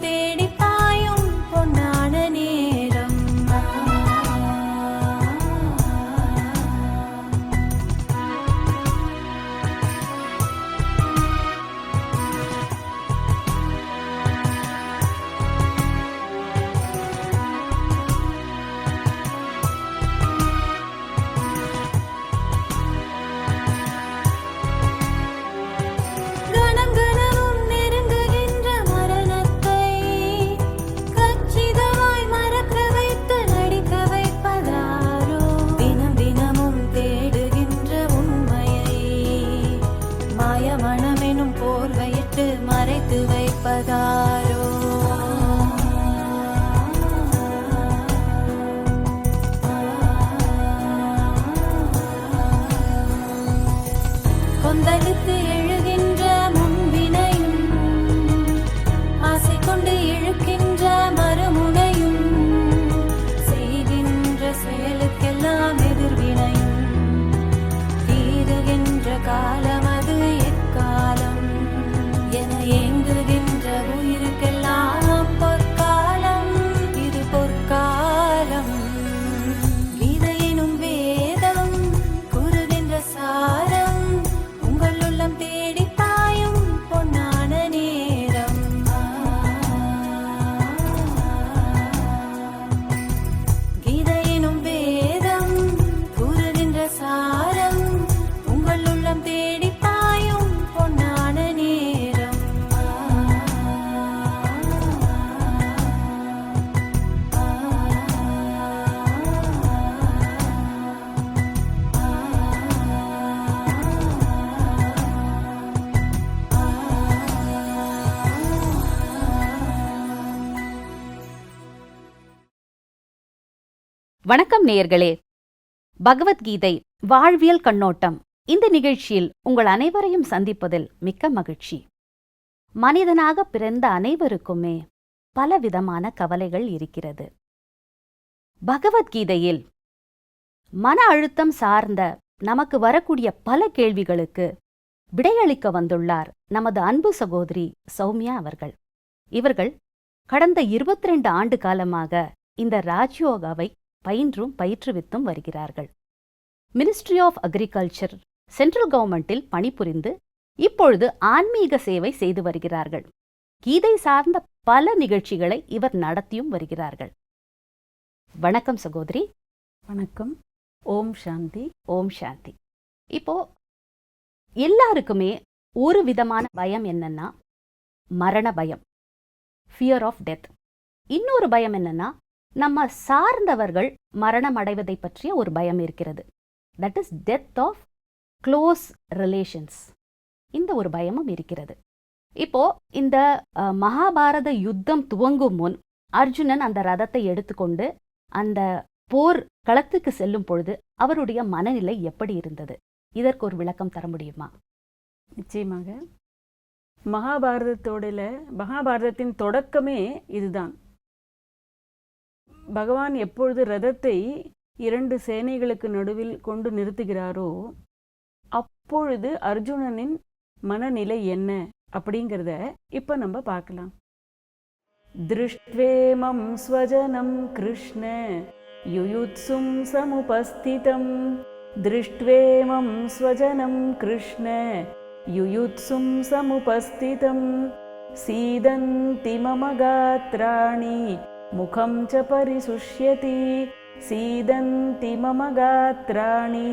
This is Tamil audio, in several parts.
தேடி வணக்கம் நேயர்களே. பகவத்கீதை வாழ்வியல் கண்ணோட்டம். இந்த நிகழ்ச்சியில் உங்கள் அனைவரையும் சந்திப்பதில் மிக்க மகிழ்ச்சி. மனிதனாக பிறந்த அனைவருக்குமே பலவிதமான கவலைகள் இருக்கிறது. பகவத்கீதையில் மன அழுத்தம் சார்ந்த நமக்கு வரக்கூடிய பல கேள்விகளுக்கு விடையளிக்க வந்துள்ளார் நமது அன்பு சகோதரி சௌமியா அவர்கள். இவர்கள் கடந்த 22 ஆண்டு காலமாக இந்த ராஜ்யோகாவை பயின்றும் பயிற்றுவித்தும் வருகிறார்கள். மினிஸ்ட்ரி ஆஃப் அக்ரிகல்ச்சர் சென்ட்ரல் கவர்மெண்டில் பணிபுரிந்து இப்பொழுது ஆன்மீக சேவை செய்து வருகிறார்கள். கீதை சார்ந்த பல நிகழ்ச்சிகளை இவர் நடத்தியும் வருகிறார்கள். வணக்கம் சகோதரி. வணக்கம். ஓம் சாந்தி ஓம் சாந்தி. இப்போ எல்லாருக்குமே ஒரு விதமான பயம் என்னன்னா மரண பயம். ஃபியர் ஆஃப் டெத் இன்னொரு பயம் என்னன்னா நம்ம சார்ந்தவர்கள் மரணம் அடைவதை பற்றிய ஒரு பயம் இருக்கிறது. That is death of close relations இந்த ஒரு பயமும் இருக்கிறது. இப்போ இந்த மகாபாரத யுத்தம் துவங்கும் முன் அர்ஜுனன் அந்த ரதத்தை எடுத்துக்கொண்டு அந்த போர் களத்துக்கு செல்லும் பொழுது அவருடைய மனநிலை எப்படி இருந்தது? இதற்கு ஒரு விளக்கம் தர முடியுமா? நிச்சயமாக. மகாபாரதத்தோடல மகாபாரதத்தின் தொடக்கமே இதுதான். பகவான் எப்பொழுது ரதத்தை இரண்டு சேனைகளுக்கு நடுவில் கொண்டு நிறுத்துகிறாரோ அப்பொழுது அர்ஜுனனின் மனநிலை என்ன அப்படிங்கிறத இப்போ நம்ம பார்க்கலாம். திருஷ்வேமம் ஸ்வஜனம் கிருஷ்ண யுயுத்சும் சமுபஸ்திதம். திருஷ்வேமம் ஸ்வஜனம் கிருஷ்ண யுயுத்சும் சமுபஸ்திதம். சீதந்தி மம காத்ராணி मुखं च परिशुष्यति सीदन्ति मम गात्राणि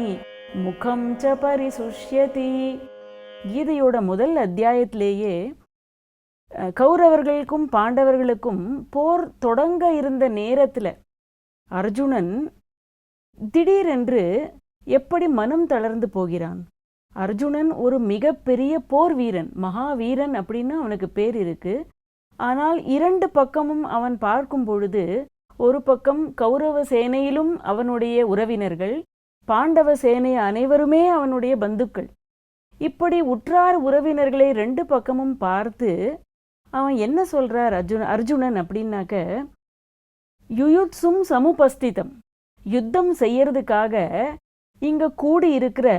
முகம் ச பரிசுஷ்யதி கீதையோட முதல் அத்தியாயத்திலேயே அஹ், கௌரவர்களுக்கும் பாண்டவர்களுக்கும் போர் தொடங்க இருந்த நேரத்தில் அர்ஜுனன் திடீரென்று எப்படி மனம் தளர்ந்து போகிறான் அர்ஜுனன் ஒரு மிகப்பெரிய போர் வீரன் மகாவீரன் அப்படின்னு அவனுக்கு பேர் இருக்கு ஆனால் இரண்டு பக்கமும் அவன் பார்க்கும் பொழுது ஒரு பக்கம் கௌரவ சேனையிலும் அவனுடைய உறவினர்கள் பாண்டவ சேனை அனைவருமே அவனுடைய பந்துக்கள். இப்படி உற்றார் உறவினர்களை ரெண்டு பக்கமும் பார்த்து அவன் என்ன சொல்றார் அர்ஜுன் அர்ஜுனன் அப்படின்னாக்க யுயுத்சும் சமுபஸ்திதம். யுத்தம் செய்யறதுக்காக இங்க கூடி இருக்கிற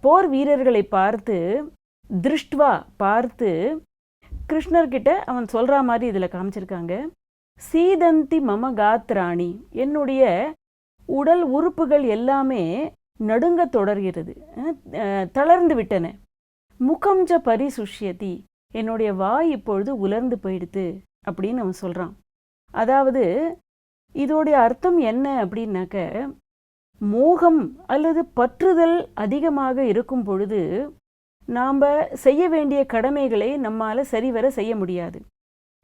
போர் வீரர்களை பார்த்து திருஷ்டுவா பார்த்து கிருஷ்ணர்கிட்ட அவன் சொல்கிற மாதிரி இதில் காமிச்சிருக்காங்க. சீதந்தி மம காத்ராணி என்னுடைய உடல் உறுப்புகள் எல்லாமே நடுங்க தொடர்கிறது தளர்ந்து விட்டன. முகம்ஜ பரிசுஷ்யதி என்னுடைய வாய் இப்பொழுது உலர்ந்து போயிடுது அப்படின்னு அவன் சொல்கிறான் அதாவது இதோடைய அர்த்தம் என்ன அப்படின்னாக்க மோகம் அல்லது பற்றுதல் அதிகமாக இருக்கும் பொழுது நாம் செய்ய வேண்டிய கடமைகளை நம்மால் சரிவர செய்ய முடியாது.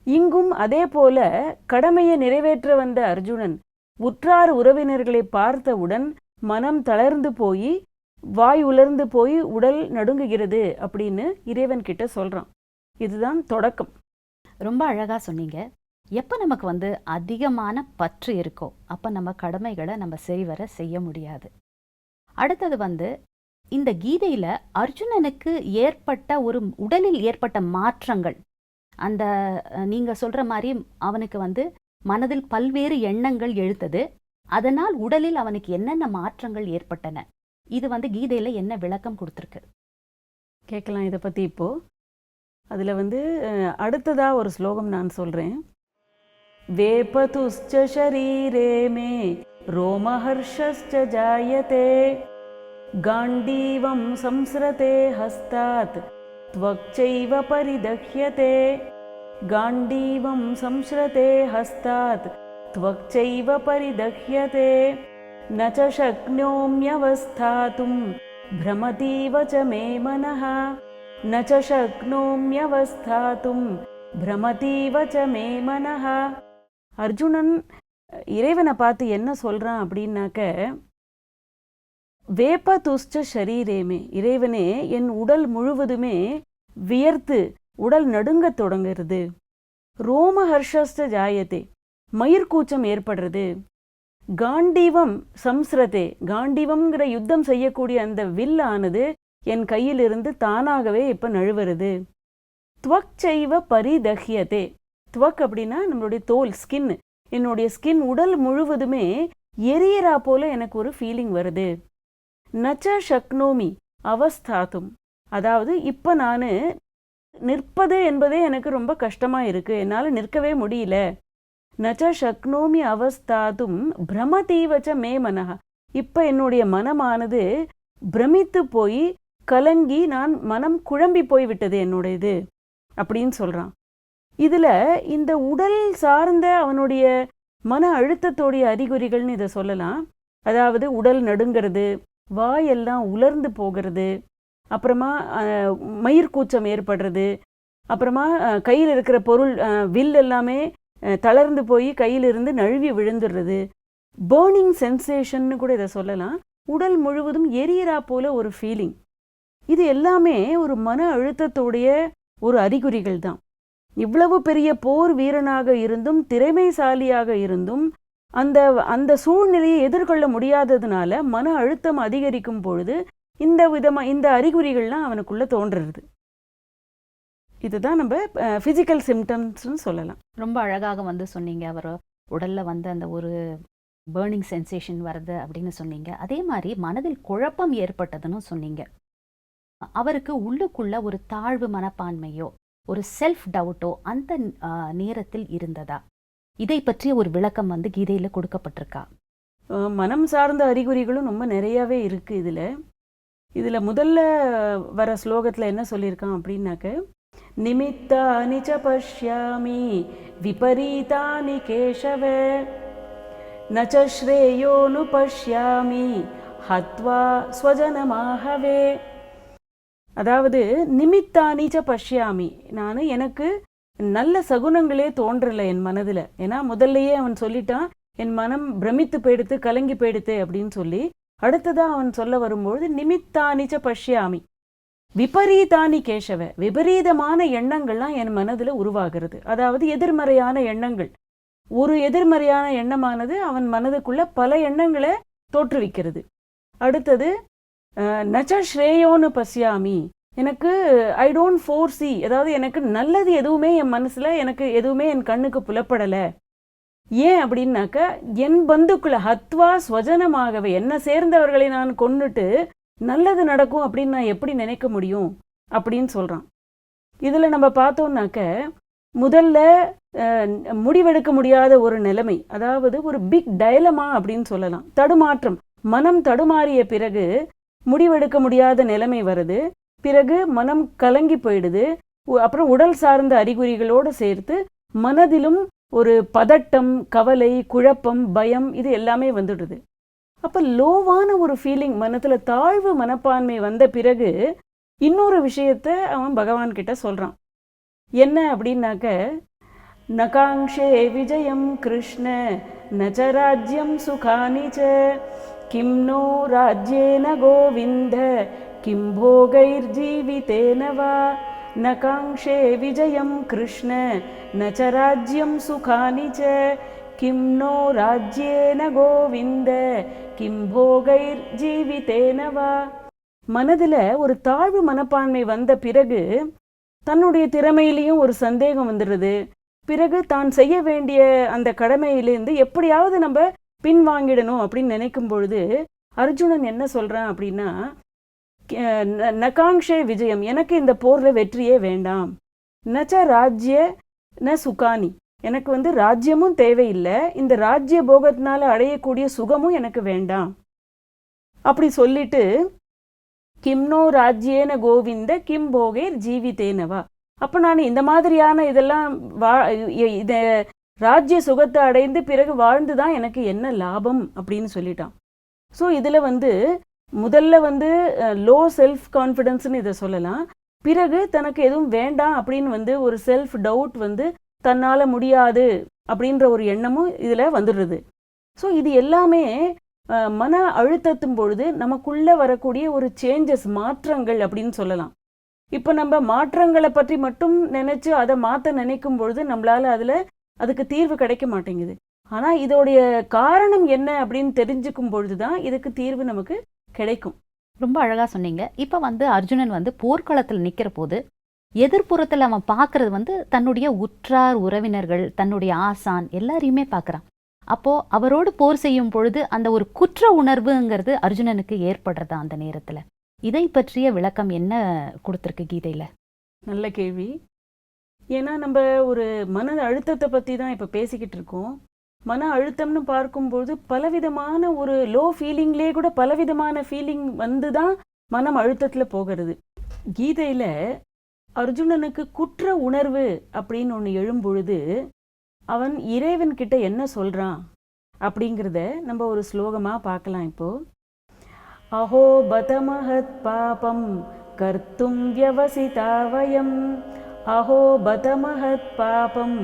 இங்கும் அதே போல கடமையை நிறைவேற்ற வந்த அர்ஜுனன் உற்றார் உறவினர்களை பார்த்தவுடன் மனம் தளர்ந்து போய் வாய் உலர்ந்து போய் உடல் நடுங்குகிறது அப்படின்னு இறைவன் கிட்ட சொல்கிறான் இதுதான் தொடக்கம். ரொம்ப அழகாக சொன்னீங்க. எப்போ நமக்கு வந்து அதிகமான பற்று இருக்கோ அப்போ நம்ம கடமைகளை நம்ம சரிவர செய்ய முடியாது. அடுத்தது வந்து இந்த கீதையில் அர்ஜுனனுக்கு ஏற்பட்ட ஒரு உடலில் ஏற்பட்ட மாற்றங்கள். அந்த நீங்கள் சொல்கிற மாதிரி அவனுக்கு வந்து மனதில் பல்வேறு எண்ணங்கள் எழுத்தது. அதனால் உடலில் அவனுக்கு என்னென்ன மாற்றங்கள் ஏற்பட்டன? இது வந்து கீதையில் என்ன விளக்கம் கொடுத்துருக்கு? கேட்கலாம் இதை பற்றி இப்போது அதில் வந்து அடுத்ததாக ஒரு ஸ்லோகம் நான் சொல்கிறேன் வேபதுஷ்சரீரே மே ரோமஹர்ஷஸ்ச ஜாயதே. गाण्डीवं संसृते हस्तात् त्वक्चैव परिदह्यते गाण्डीवं संसृते हस्तात् त्वक्चैव परिदह्यते न च शक्नोम्यवस्थातुं भ्रमतीव च मे मनः न च शक्नोम्यवस्थातुं भ्रमतीव च मे मनः அர்ஜுனன் இறைவனை பார்த்து என்ன சொல்றான் அப்படின்னாக்க வேப்ப துஷ்ட ஷரீரேமே இறைவனே என் உடல் முழுவதுமே வியர்த்து உடல் நடுங்கத் தொடங்குறது ரோம ஹர்ஷஸ்ட ஜாயத்தே மயிர்கூச்சம் ஏற்படுறது. காண்டீவம் சம்ஸ்ரதே காண்டீவம்ங்கிற யுத்தம் செய்யக்கூடிய அந்த வில்லானது என் கையிலிருந்து தானாகவே இப்ப நழுவுறது. துவக் செய்வ பரிதஹ்யதே துவக் அப்படின்னா நம்மளுடைய தோல் ஸ்கின் என்னுடைய ஸ்கின் உடல் முழுவதுமே எரியறா போல எனக்கு ஒரு ஃபீலிங் வருது. நச்ச சக்னோமி அவஸ்தாத்தும். அதாவது இப்போ நான் நிற்பது என்பதே எனக்கு ரொம்ப கஷ்டமாக இருக்குது என்னால் நிற்கவே முடியல. நச்ச சக்னோமி அவஸ்தாதும் பிரமதீவச்ச மே மனஹா. இப்போ என்னுடைய மனமானது பிரமித்து போய் கலங்கி நான் மனம் குழம்பி போய் விட்டது என்னுடைய இது அப்படின்னு சொல்கிறான் இதில் இந்த உடல் சார்ந்த அவனுடைய மன அழுத்தத்தோடைய அறிகுறிகள்னு இதை சொல்லலாம். அதாவது உடல் நடுங்கிறது வாயெல்லாம் உலர்ந்து போகிறது அப்புறமா மயிர்கூச்சம் ஏற்படுறது அப்புறமா கையில் இருக்கிற பொருள் வில் எல்லாமே தளர்ந்து போய் கையிலிருந்து நழுவி விழுந்துடுறது. பேர்னிங் சென்சேஷன்னு கூட இதை சொல்லலாம். உடல் முழுவதும் எரியறா போல ஒரு ஃபீலிங் இது எல்லாமே ஒரு மன அழுத்தத்தோடைய ஒரு அறிகுறிகள் தான். இவ்வளவு பெரிய போர் வீரனாக இருந்தும் திறமைசாலியாக இருந்தும் அந்த அந்த சூழ்நிலையை எதிர்கொள்ள முடியாததுனால மன அழுத்தம் அதிகரிக்கும் பொழுது இந்த விதமாக இந்த அறிகுறிகள்லாம் அவனுக்குள்ளே தோன்றுறது. இதுதான் நம்ம ஃபிசிக்கல் சிம்டம்ஸ்னு சொல்லலாம். ரொம்ப அழகாக வந்து சொன்னீங்க. அவர் உடலில் வந்து அந்த ஒரு பேர்னிங் சென்சேஷன் வருது அப்படின்னு சொன்னீங்க. அதே மாதிரி மனதில் குழப்பம் ஏற்பட்டதுன்னு சொன்னீங்க. அவருக்கு உள்ளுக்குள்ள ஒரு தாழ்வு மனப்பான்மையோ ஒரு செல்ஃப் டவுட்டோ அந்த நேரத்தில் இருந்ததா? இதை பற்றிய ஒரு விளக்கம் வந்து கீதையில் கொடுக்கப்பட்டிருக்கா. மனம் சார்ந்த அறிகுறிகளும் ரொம்ப நிறையாவே இருக்குது இதில். இதில் முதல்ல வர ஸ்லோகத்தில் என்ன சொல்லியிருக்கான் அப்படின்னாக்க நிமித்தானி ச பஷ்யாமி விபரீதானி கேசவ நச்ச ஸ்ரேயோனு பஷ்யாமி ஹத்வா ஸ்வஜனமாகவே. அதாவது நிமித்தானி ச பஷ்யாமி நான் எனக்கு நல்ல சகுனங்களே தோன்றல என் மனதில். ஏன்னா முதல்லயே அவன் சொல்லிட்டான் என் மனம் பிரமித்து போயிடுத்து கலங்கி போயிடுத்து அப்படின்னு சொல்லி அடுத்ததாக அவன் சொல்ல வரும்பொழுது நிமித்தானிச்ச பஷ்யாமி. விபரீதானி கேசவ விபரீதமான எண்ணங்கள்லாம் என் மனதில் உருவாகிறது. அதாவது எதிர்மறையான எண்ணங்கள். ஒரு எதிர்மறையான எண்ணமானது அவன் மனதுக்குள்ள பல எண்ணங்களை தோற்றுவிக்கிறது. அடுத்தது நச்ச ஸ்ரேயோன்னு பசியாமி எனக்கு ஐ டோன்ட் ஃபோர் சி அதாவது எனக்கு நல்லது எதுவுமே என் மனசில் எனக்கு எதுவுமே என் கண்ணுக்கு புலப்படலை. ஏன் அப்படின்னாக்க என் பந்துக்குள்ள ஹத்வா ஸ்வஜனமாகவே என்னை சேர்ந்தவர்களை நான் கொண்டுட்டு நல்லது நடக்கும் அப்படின்னு நான் எப்படி நினைக்க முடியும் அப்படின்னு சொல்கிறான் இதில் நம்ம பார்த்தோம்னாக்க முதல்ல முடிவெடுக்க முடியாத ஒரு நிலைமை அதாவது ஒரு பிக் டயலமா அப்படின்னு சொல்லலாம். தடுமாற்றம். மனம் தடுமாறிய பிறகு முடிவெடுக்க முடியாத நிலைமை வருது. பிறகு மனம் கலங்கி போயிடுது. அப்புறம் உடல் சார்ந்த அறிகுறிகளோடு சேர்த்து மனதிலும் ஒரு பதட்டம் கவலை குழப்பம் பயம் இது எல்லாமே வந்துடுது. அப்போ லோவான ஒரு ஃபீலிங் மனத்துல தாழ்வு மனப்பான்மை வந்த பிறகு இன்னொரு விஷயத்த அவன் பகவான் கிட்ட சொல்றான். என்ன அப்படின்னாக்க நகாங்ஷே விஜயம் கிருஷ்ண நஜராஜ்யம் சுகானிச்ச சுகானி கிம் நோ ராஜ்யேன கோவிந்த கிம் போகைர்ஜீவிதேன வா न काङ्क्षे विजयं कृष्ण न च राज्यं सुखानि च किं नो राज्येन गोविन्द किं भोगैर्जीवितेन वा மனதில் ஒரு தாழ்வு மனப்பான்மை வந்த பிறகு தன்னுடைய திறமையிலையும் ஒரு சந்தேகம் வந்துடுது பிறகு தான் செய்ய வேண்டிய அந்த கடமையிலேருந்து எப்படியாவது நம்ம பின்வாங்கிடணும் அப்படின்னு நினைக்கும் பொழுது அர்ஜுனன் என்ன சொல்றான் அப்படின்னா "கே- ந- நகாங்ஷே விஜயம். எனக்கு இந்த போரில் வெற்றியே வேண்டாம். நச்ச ராஜ்ய ந சுகானி. எனக்கு வந்து ராஜ்யமும் தேவையில்லை. இந்த ராஜ்ய போகத்தினால அடையக்கூடிய சுகமும் எனக்கு வேண்டாம். அப்படி சொல்லிட்டு கிம்னோ ராஜ்யேன கோவிந்த கிம் போகேர் ஜீவிதேனவா அப்போ நான் இந்த மாதிரியான இதெல்லாம் வா இத ராஜ்ய சுகத்தை அடைந்து பிறகு வாழ்ந்து தான் எனக்கு என்ன லாபம் அப்படின்னு சொல்லிட்டான். ஸோ இதில் வந்து முதல்ல வந்து லோ செல்ஃப் கான்ஃபிடென்ஸ்னு இதை சொல்லலாம். பிறகு தனக்கு எதுவும் வேண்டாம் அப்படின்னு வந்து ஒரு செல்ஃப் டவுட் வந்து தன்னால் முடியாது அப்படின்ற ஒரு எண்ணமும் இதில் வந்துடுறது. ஸோ இது எல்லாமே மன அழுத்தத்தும் பொழுது நமக்குள்ளே வரக்கூடிய ஒரு சேஞ்சஸ் மாற்றங்கள் அப்படின்னு சொல்லலாம். இப்போ நம்ம மாற்றங்களை பற்றி மட்டும் நினச்சி அதை மாற்ற நினைக்கும் பொழுது நம்மளால் அதில் அதுக்கு தீர்வு கிடைக்க மாட்டேங்குது. ஆனால் இதோடைய காரணம் என்ன அப்படின்னு தெரிஞ்சுக்கும் பொழுது தான் இதுக்கு தீர்வு நமக்கு கிடைக்கும். ரொம்ப அழகாக சொன்னீங்க. இப்போ வந்து அர்ஜுனன் வந்து போர்க்களத்தில் நிற்கிற போது எதிர்ப்புறத்தில் அவன் பார்க்கறது வந்து தன்னுடைய உற்றார் உறவினர்கள் தன்னுடைய ஆசான் எல்லாரையுமே பார்க்குறான் அப்போது அவரோடு போர் செய்யும் பொழுது அந்த ஒரு குற்ற உணர்வுங்கிறது அர்ஜுனனுக்கு ஏற்படுறதா அந்த நேரத்தில்? இதை பற்றிய விளக்கம் என்ன கொடுத்துருக்கு கீதையில்? நல்ல கேள்வி. ஏன்னா நம்ம ஒரு மன அழுத்தத்தை பற்றி தான் இப்போ பேசிக்கிட்டு இருக்கோம். மன அழுத்தம்னு பார்க்கும்போது பலவிதமான ஒரு லோ ஃபீலிங்லேயே கூட பலவிதமான ஃபீலிங் வந்து தான் மனம் அழுத்தத்தில் போகிறது. கீதையில் அர்ஜுனனுக்கு குற்ற உணர்வு அப்படின்னு ஒன்று எழும்பொழுது அவன் இறைவன் கிட்ட என்ன சொல்கிறான் அப்படிங்கிறத நம்ம ஒரு ஸ்லோகமாக பார்க்கலாம் இப்போ. அஹோ பதமஹத் பாபம் கர்த்தும் வியவசிதா வயம். அஹோ பதமஹத் பாபம்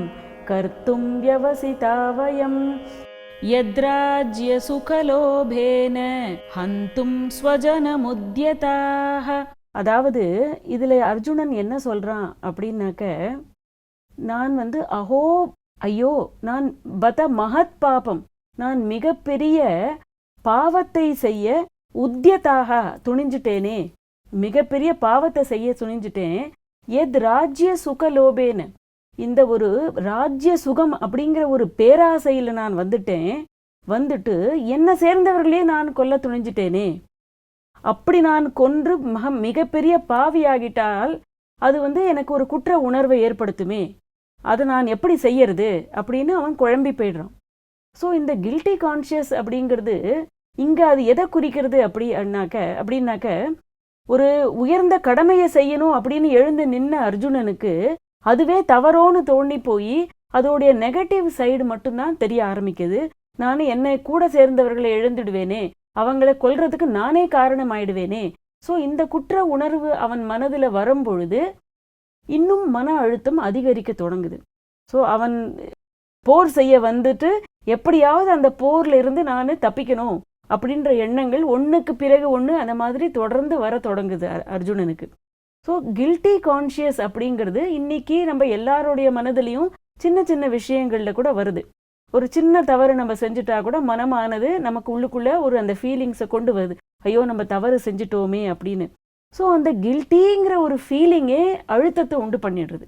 கர்த்தும் व्यवसिता வயம் யத்ராஜ்ய சுகலோபேன ஹந்தும் ஸ்வஜனமுத்யதாக அதாவது இதில் அர்ஜுனன் என்ன சொல்கிறான் அப்படின்னாக்க நான் வந்து அஹோ ஐயோ நான் பத மகத் பாபம். நான் மிகப்பெரிய பாவத்தை செய்ய உத்தியதாக துணிஞ்சிட்டேனே. மிகப்பெரிய பாவத்தை செய்ய துணிஞ்சிட்டேன். எத் ராஜ்ய சுகலோபேன. இந்த ஒரு ராஜ்ய சுகம் அப்படிங்கிற ஒரு பேராசையில் நான் வந்துட்டேன். வந்துட்டு என்னை சேர்ந்தவர்களே நான் கொல்ல துணிஞ்சிட்டேனே. அப்படி நான் கொன்று மக மிகப்பெரிய பாவியாகிட்டால் அது வந்து எனக்கு ஒரு குற்ற உணர்வை ஏற்படுத்துமே. அதை நான் எப்படி செய்யறது அப்படின்னு அவன் குழம்பி போயிடுறான். ஸோ இந்த கில்ட்டி கான்ஷியஸ் அப்படிங்கிறது இங்கே அது எதை குறிக்கிறது அப்படி அண்ணாக்க அப்படின்னாக்க ஒரு உயர்ந்த கடமையை செய்யணும் அப்படின்னு எழுந்து நின்ன அர்ஜுனனுக்கு அதுவே தவறோன்னு தோண்டி போய் அதோடைய நெகட்டிவ் சைடு மட்டும்தான் தெரிய ஆரம்பிக்குது. நான் என்னை கூட சேர்ந்தவர்களை எழுந்துடுவேனே அவங்களை கொல்றதுக்கு நானே காரணம் ஆயிடுவேனே ஸோ இந்த குற்ற உணர்வு அவன் மனதில் வரும் பொழுது இன்னும் மன அழுத்தம் அதிகரிக்க தொடங்குது. ஸோ அவன் போர் செய்ய வந்துட்டு எப்படியாவது அந்த போர்ல இருந்து நான் தப்பிக்கணும் அப்படின்ற எண்ணங்கள் ஒன்றுக்கு பிறகு ஒன்று அந்த மாதிரி தொடர்ந்து வர தொடங்குது அர்ஜுனனுக்கு. ஸோ கில்ட்டி கான்ஷியஸ் அப்படிங்கிறது இன்னைக்கு நம்ம எல்லாருடைய மனதிலையும் சின்ன சின்ன விஷயங்கள்ல கூட வருது. ஒரு சின்ன தவறு நம்ம செஞ்சுட்டா கூட மனமானது நமக்கு உள்ளுக்குள்ள ஒரு அந்த ஃபீலிங்ஸை கொண்டு வருது. ஐயோ நம்ம தவறு செஞ்சுட்டோமே அப்படின்னு. ஸோ அந்த கில்ட்டிங்கிற ஒரு ஃபீலிங்கே அழுத்தத்தை உண்டு பண்ணிடுறது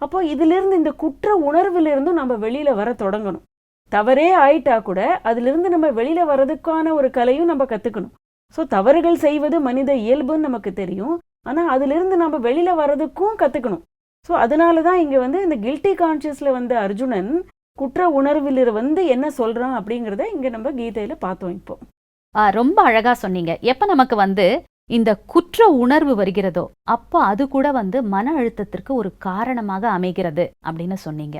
அப்போ இதிலிருந்து இந்த குற்ற உணர்விலிருந்தும் நம்ம வெளியில் வர தொடங்கணும். தவறே ஆயிட்டா கூட அதிலிருந்து நம்ம வெளியில் வர்றதுக்கான ஒரு கலையும் நம்ம கற்றுக்கணும் ஸோ தவறுகள் செய்வது மனித இயல்புன்னு நமக்கு தெரியும். ஆனால் அதிலிருந்து நம்ம வெளியில் வர்றதுக்கும் கற்றுக்கணும் ஸோ அதனால தான் இங்கே வந்து இந்த கில்ட்டி கான்ஷியஸில் வந்த அர்ஜுனன் குற்ற உணர்வில் வந்து என்ன சொல்கிறான் அப்படிங்கிறத இங்கே நம்ம கீதையில் பார்த்தோம் இப்போ. ரொம்ப அழகாக சொன்னீங்க. எப்போ நமக்கு வந்து இந்த குற்ற உணர்வு வருகிறதோ அப்போ அது கூட வந்து மன அழுத்தத்திற்கு ஒரு காரணமாக அமைகிறது அப்படின்னு சொன்னீங்க.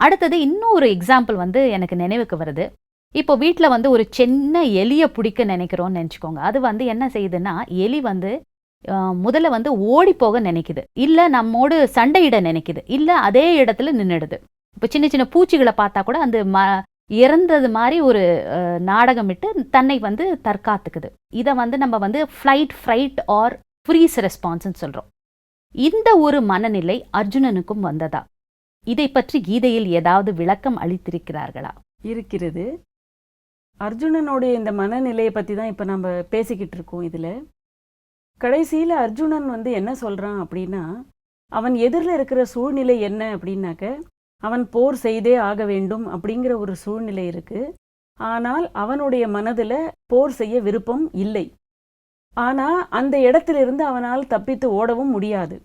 அடுத்தது இன்னும் ஒரு எக்ஸாம்பிள் வந்து எனக்கு நினைவுக்கு வருது. இப்போ வீட்டில் வந்து ஒரு சின்ன எலியை பிடிக்க நினைக்கிறோம்னு நினச்சிக்கோங்க. அது வந்து என்ன செய்யுதுன்னா எலி வந்து முதல்ல வந்து ஓடி போக நினைக்குது. இல்லை நம்மோடு சண்டையிட நினைக்குது. இல்லை அதே இடத்துல நின்றுடுது இப்போ சின்ன சின்ன பூச்சிகளை பார்த்தா கூட அந்த ம இறந்தது மாதிரி ஒரு நாடகமிட்டு தன்னை வந்து தற்காத்துக்குது. இதை வந்து நம்ம வந்து ஃப்ளைட் ஃப்ரைட் ஆர் ஃப்ரீஸ் ரெஸ்பான்ஸ்னு சொல்கிறோம் இந்த ஒரு மனநிலை அர்ஜுனனுக்கும் வந்ததா? இதை பற்றி கீதையில் ஏதாவது விளக்கம் அளித்திருக்கிறார்களா? இருக்கிறது. அர்ஜுனனுடைய இந்த மனநிலையை பற்றி தான் இப்போ நம்ம பேசிக்கிட்டு இருக்கோம் இதில். கடைசியில் அர்ஜுனன் வந்து என்ன சொல்கிறான் அப்படின்னா அவன் எதிரில் இருக்கிற சூழ்நிலை என்ன அப்படின்னாக்க அவன் போர் செய்தே ஆக வேண்டும் அப்படிங்கிற ஒரு சூழ்நிலை இருக்குது ஆனால் அவனுடைய மனதில் போர் செய்ய விருப்பம் இல்லை. ஆனால் அந்த இடத்திலிருந்து அவனால் தப்பித்து ஓடவும் முடியாது.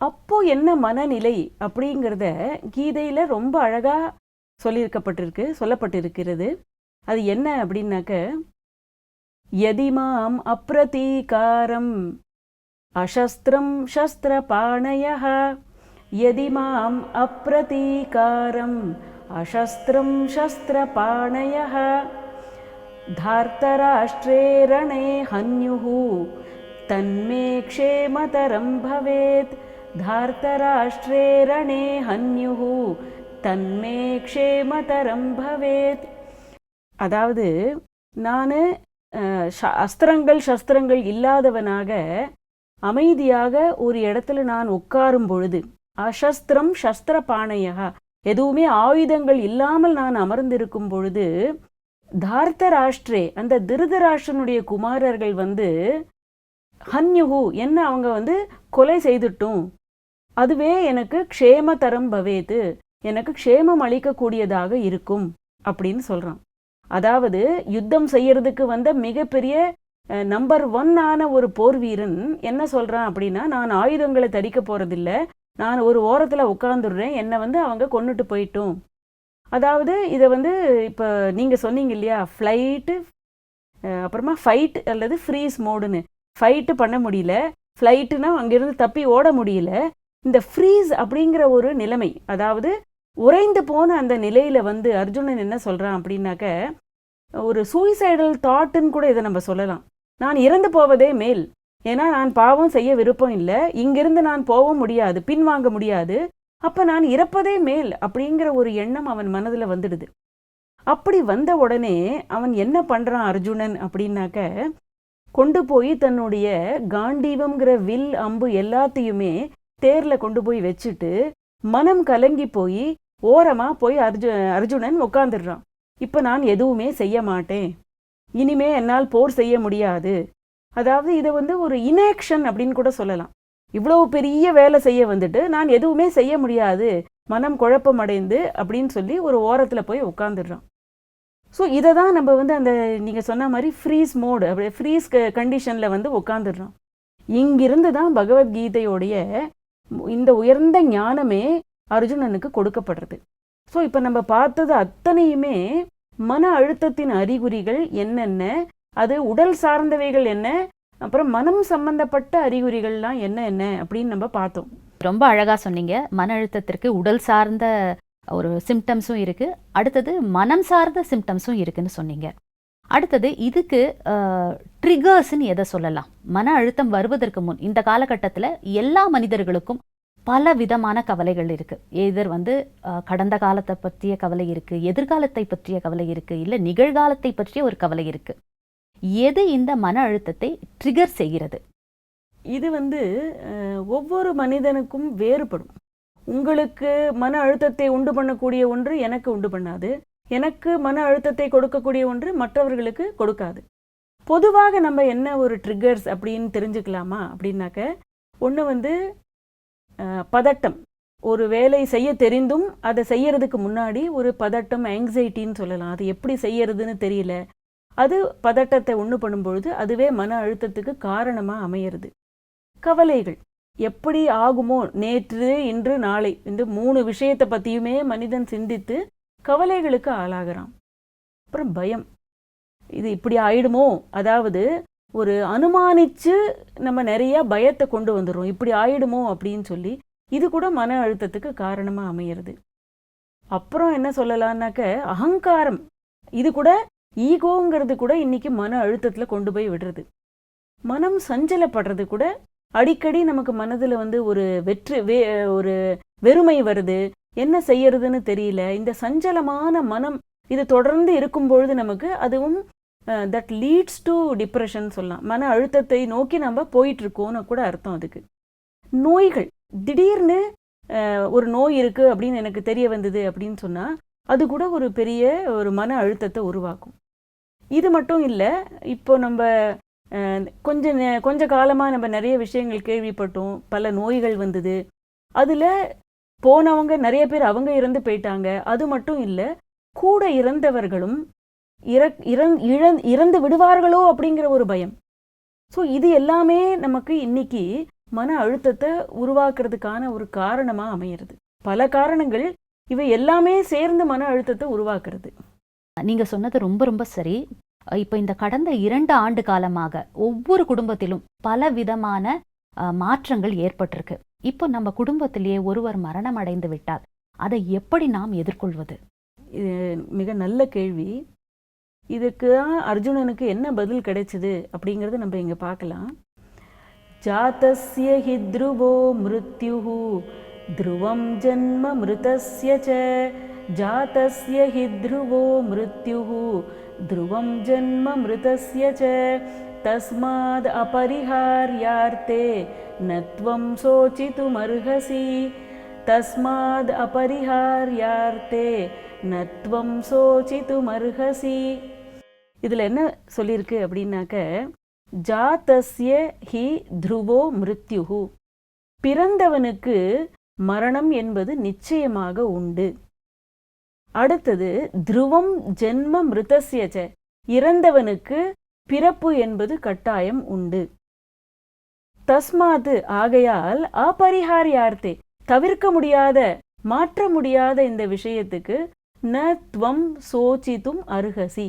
அப்போ என்ன மனநிலை அப்படிங்கிறத கீதையில் ரொம்ப அழகாக சொல்லியிருக்கப்பட்டிருக்கு சொல்லப்பட்டிருக்கிறது. அது என்ன அப்படின்னாக்க யதிமாம் அப்ரதீகாரம் அசஸ்திரம் சஸ்திரபாணய யதிமாம் அப்ரதீகாரம் அசஸ்திரம் சஸ்திரபாணய धार्तराष्ट्रे रणे हन्युः तन्मे क्षेमतरं भवेत् धार्तराष्ट्रे रणे हन्युः தன்மே க்ஷேமதரம் பவேத் அதாவது நான் அஸ்திரங்கள் சஸ்திரங்கள் இல்லாதவனாக அமைதியாக ஒரு இடத்துல நான் உட்காரும் பொழுது அசஸ்திரம் சஸ்திர பானையா எதுவுமே ஆயுதங்கள் இல்லாமல் நான் அமர்ந்திருக்கும் பொழுது தார்த்தராஷ்டிரே அந்த திருதராஷ்டிரனுடைய குமாரர்கள் வந்து ஹன்யுகு என்ன அவங்க வந்து கொலை செய்துட்டும். அதுவே எனக்கு க்ஷேம தரம் பவேது எனக்கு க்ஷேமம் அளிக்கக்கூடியதாக இருக்கும். அப்படின்னு சொல்கிறான் அதாவது யுத்தம் செய்யறதுக்கு வந்த மிகப்பெரிய நம்பர் ஒன் ஆன ஒரு போர் வீரன் என்ன சொல்றான் அப்படின்னா நான் ஆயுதங்களை தரிக்க போறதில்ல நான் ஒரு ஓரத்தில் உட்காந்துடுறேன் என்னை வந்து அவங்க கொண்டுட்டு போயிட்டோம். அதாவது இதை வந்து இப்போ நீங்கள் சொன்னீங்க இல்லையா ஃப்ளைட்டு அப்புறமா ஃபைட் அல்லது ஃப்ரீஸ் மோடுன்னு ஃபைட்டு பண்ண முடியல ஃப்ளைட்டுனா அங்கேருந்து தப்பி ஓட முடியல. இந்த ஃப்ரீஸ் அப்படிங்கிற ஒரு நிலைமை அதாவது உறைந்து போன அந்த நிலையில் வந்து அர்ஜுனன் என்ன சொல்கிறான் அப்படின்னாக்க ஒரு சூசைடல் தாட்டுன்னு கூட இதை நம்ம சொல்லலாம். நான் இறந்து போவதே மேல். ஏன்னா நான் பாவம் செய்ய விருப்பம் இல்லை. இங்கிருந்து நான் போகவும் முடியாது பின்வாங்க முடியாது. அப்போ நான் இறப்பதே மேல் அப்படிங்கிற ஒரு எண்ணம் அவன் மனதில் வந்துடுது. அப்படி வந்த உடனே அவன் என்ன பண்ணுறான் அர்ஜுனன் அப்படின்னாக்க கொண்டு போய் தன்னுடைய காண்டீவம்ங்கிற வில் அம்பு எல்லாத்தையுமே தேரில் கொண்டு போய் வச்சுட்டு மனம் கலங்கி போய் ஓரமாக போய் அர்ஜு அர்ஜுனன் உட்காந்துடுறான் இப்போ நான் எதுவுமே செய்ய மாட்டேன். இனிமே என்னால் போர் செய்ய முடியாது. அதாவது இதை வந்து ஒரு இனாக்ஷன் அப்படின்னு கூட சொல்லலாம். இவ்வளவு பெரிய வேலை செய்ய வந்துட்டு நான் எதுவுமே செய்ய முடியாது. மனம் குழப்பம் அடைந்து அப்படின்னு சொல்லி ஒரு ஓரத்தில் போய் உட்காந்துடுறான் ஸோ இதை தான் நம்ம வந்து அந்த நீங்கள் சொன்ன மாதிரி ஃப்ரீஸ் மோடு அப்படி ஃப்ரீஸ் கண்டிஷனில் வந்து உட்காந்துடுறோம் இங்கிருந்து தான் பகவத்கீதையோடைய இந்த உயர்ந்த ஞானமே அர்ஜுனனுக்கு கொடுக்கப்படுறது. ஸோ இப்போ நம்ம பார்த்தது அத்தனையுமே மன அழுத்தத்தின் அறிகுறிகள் என்னென்ன அது உடல் சார்ந்தவைகள் என்ன அப்புறம் மனம் சம்பந்தப்பட்ட அறிகுறிகள்லாம் என்ன என்ன அப்படின்னு நம்ம பார்த்தோம். ரொம்ப அழகாக சொன்னீங்க. மன அழுத்தத்திற்கு உடல் சார்ந்த ஒரு சிம்டம்ஸும் இருக்கு. அடுத்தது மனம் சார்ந்த சிம்டம்ஸும் இருக்குன்னு சொன்னீங்க. அடுத்தது இதுக்கு ட்ரிகர்ஸ்ன்னு எதை சொல்லலாம்? மன அழுத்தம் வருவதற்கு முன் இந்த காலகட்டத்தில் எல்லா மனிதர்களுக்கும் பல விதமான கவலைகள் இருக்குது எதிர் வந்து கடந்த காலத்தை பற்றிய கவலை இருக்குது எதிர்காலத்தை பற்றிய கவலை இருக்குது இல்லை நிகழ்காலத்தை பற்றிய ஒரு கவலை இருக்குது எது இந்த மன அழுத்தத்தை ட்ரிகர் செய்கிறது? இது வந்து ஒவ்வொரு மனிதனுக்கும் வேறுபடும். உங்களுக்கு மன அழுத்தத்தை உண்டு பண்ணக்கூடிய ஒன்று எனக்கு உண்டு பண்ணாது. எனக்கு மன அழுத்தத்தை கொடுக்கக்கூடிய ஒன்று மற்றவர்களுக்கு கொடுக்காது. பொதுவாக நம்ம என்ன ஒரு ட்ரிகர்ஸ் அப்படின்னு தெரிஞ்சுக்கலாமா அப்படின்னாக்க ஒன்று வந்து பதட்டம். ஒரு வேலை செய்ய தெரிந்தும் அதை செய்யறதுக்கு முன்னாடி ஒரு பதட்டம் ஆங்ஸைட்டின்னு சொல்லலாம். அது எப்படி செய்யறதுன்னு தெரியல. அது பதட்டத்தை ஒன்று பண்ணும்பொழுது அதுவே மன அழுத்தத்துக்கு காரணமாக அமையிறது. கவலைகள். எப்படி ஆகுமோ நேற்று இன்று நாளை இந்த மூணு விஷயத்தை பற்றியுமே மனிதன் சிந்தித்து கவலைகளுக்கு ஆளாகிறான். அப்புறம் பயம். இது இப்படி ஆயிடுமோ? அதாவது ஒரு அனுமானிச்சு நம்ம நிறையா பயத்தை கொண்டு வந்துடுறோம். இப்படி ஆயிடுமோ அப்படின்னு சொல்லி இது கூட மன அழுத்தத்துக்கு காரணமாக அமையிறது. அப்புறம் என்ன சொல்லலான்னாக்க அகங்காரம். இது கூட ஈகோங்கிறது கூட இன்னைக்கு மன அழுத்தத்தில் கொண்டு போய் விடுறது. மனம் சஞ்சலப்படுறது கூட அடிக்கடி நமக்கு மனதில் வந்து ஒரு வெற்று வே ஒரு வெறுமை வருது. என்ன செய்யறதுன்னு தெரியல. இந்த சஞ்சலமான மனம் இது தொடர்ந்து இருக்கும் பொழுது நமக்கு அதுவும் தட் லீட்ஸ் டு டிப்ரெஷன் சொல்லலாம். மன அழுத்தத்தை நோக்கி நம்ம போயிட்டுருக்கோம்னு கூட அர்த்தம் அதுக்கு. நோய்கள். திடீர்னு ஒரு நோய் இருக்குது அப்படின்னு எனக்கு தெரிய வந்தது அப்படின்னு சொன்னால் அது கூட ஒரு பெரிய ஒரு மன அழுத்தத்தை உருவாக்கும். இது மட்டும் இல்லை இப்போ நம்ம கொஞ்ச கொஞ்ச காலமாக நம்ம நிறைய விஷயங்கள் கேள்விப்பட்டோம். பல நோய்கள் வந்தது. அதில் போனவங்க நிறைய பேர் அவங்க இறந்து போயிட்டாங்க. அது மட்டும் இல்லை கூட இறந்தவர்களும் இறக் இறந் இழந் இறந்து விடுவார்களோ அப்படிங்கிற ஒரு பயம். ஸோ இது எல்லாமே நமக்கு இன்னைக்கு மன அழுத்தத்தை உருவாக்குறதுக்கான ஒரு காரணமா அமையிறது. பல காரணங்கள் இவை எல்லாமே சேர்ந்து மன அழுத்தத்தை உருவாக்குறது. நீங்க சொன்னது ரொம்ப ரொம்ப சரி. இப்போ இந்த கடந்த இரண்டு ஆண்டு காலமாக ஒவ்வொரு குடும்பத்திலும் பல விதமான மாற்றங்கள் ஏற்பட்டிருக்கு. இப்போ நம்ம குடும்பத்திலேயே ஒருவர் மரணம் அடைந்து விட்டால் அதை எப்படி நாம் எதிர்கொள்வது? இது மிக நல்ல கேள்வி. இதுக்கு தான் அர்ஜுனனுக்கு என்ன பதில் கிடைச்சது அப்படிங்கறத நம்ம இங்கே பார்க்கலாம். ஜாத்தஸ்ய ஹி த்ருவோ மிருத்யுः த்ருவம் ஜன்ம மிருதஸ்ய ச. ஜாத்தஸ்ய ஹி த்ருவோ மிருத்யுः த்ருவம் ஜன்ம மிருதஸ்ய ச. தஸ்மாத் அபரிஹார்யார்த்தே நத்வம் சோச்சித்துமர்ஹசி தஸ்மாத் அபரிஹார்யார்த்தே நத்வம் சோச்சித்துமர்ஹசி இதில் என்ன சொல்லியிருக்கு அப்படின்னாக்க ஜாதஸ்ய ஹி த்ருவோ மிருத்யுஹு. பிறந்தவனுக்கு மரணம் என்பது நிச்சயமாக உண்டு. அடுத்தது த்ருவம் ஜென்ம மிருதஸ்ய இறந்தவனுக்கு பிறப்பு என்பது கட்டாயம் உண்டு. தஸ்மாது ஆகையால் அபரிஹாரியார்த்தே தவிர்க்க முடியாத மாற்ற முடியாத இந்த விஷயத்துக்கு ந துவம் சோச்சித்தும் அருகசி.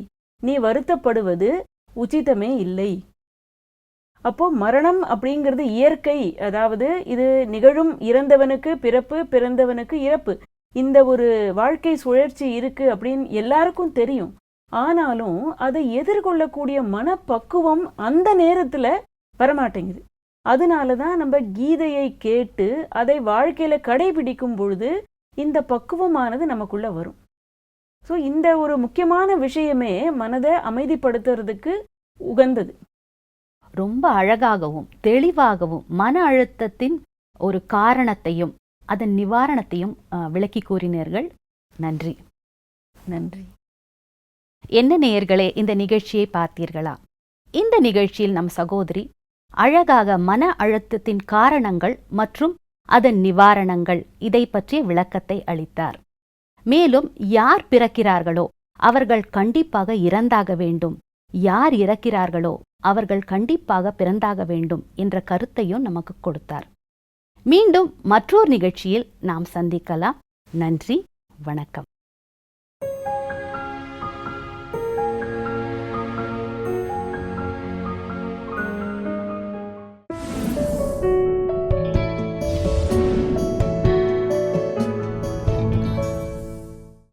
நீ வருத்தப்படுவது உச்சிதமே இல்லை. அப்போ மரணம் அப்படிங்கிறது இயற்கை. அதாவது இது நிகழும் இறந்தவனுக்கு பிறப்பு பிறந்தவனுக்கு இறப்பு. இந்த ஒரு வாழ்க்கை சுழற்சி இருக்கு அப்படின்னு எல்லாருக்கும் தெரியும். ஆனாலும் அதை எதிர்கொள்ளக்கூடிய மனப்பக்குவம் அந்த நேரத்துல வரமாட்டேங்குது. அதனால தான் நம்ம கீதையை கேட்டு அதை வாழ்க்கையில கடைபிடிக்கும் பொழுது இந்த பக்குவமானது நமக்குள்ள வரும். ஸோ இந்த ஒரு முக்கியமான விஷயமே மனதை அமைதிப்படுத்துறதுக்கு உகந்தது. ரொம்ப அழகாகவும் தெளிவாகவும் மன அழுத்தத்தின் ஒரு காரணத்தையும் அதன் நிவாரணத்தையும் விளக்கி கூறினீர்கள். நன்றி. நன்றி. என்ன நேயர்களே இந்த நிகழ்ச்சியை பார்த்தீர்களா? இந்த நிகழ்ச்சியில் நம் சகோதரி அழகாக மன அழுத்தத்தின் காரணங்கள் மற்றும் அதன் நிவாரணங்கள் இதை பற்றிய விளக்கத்தை அளித்தார். மேலும் யார் பிறக்கிறார்களோ அவர்கள் கண்டிப்பாக இறந்தாக வேண்டும். யார் இறக்கிறார்களோ அவர்கள் கண்டிப்பாக பிறந்தாக வேண்டும் என்ற கருத்தையும் நமக்கு கொடுத்தார். மீண்டும் மற்றொரு நிகழ்ச்சியில் நாம் சந்திக்கலாம். நன்றி வணக்கம்.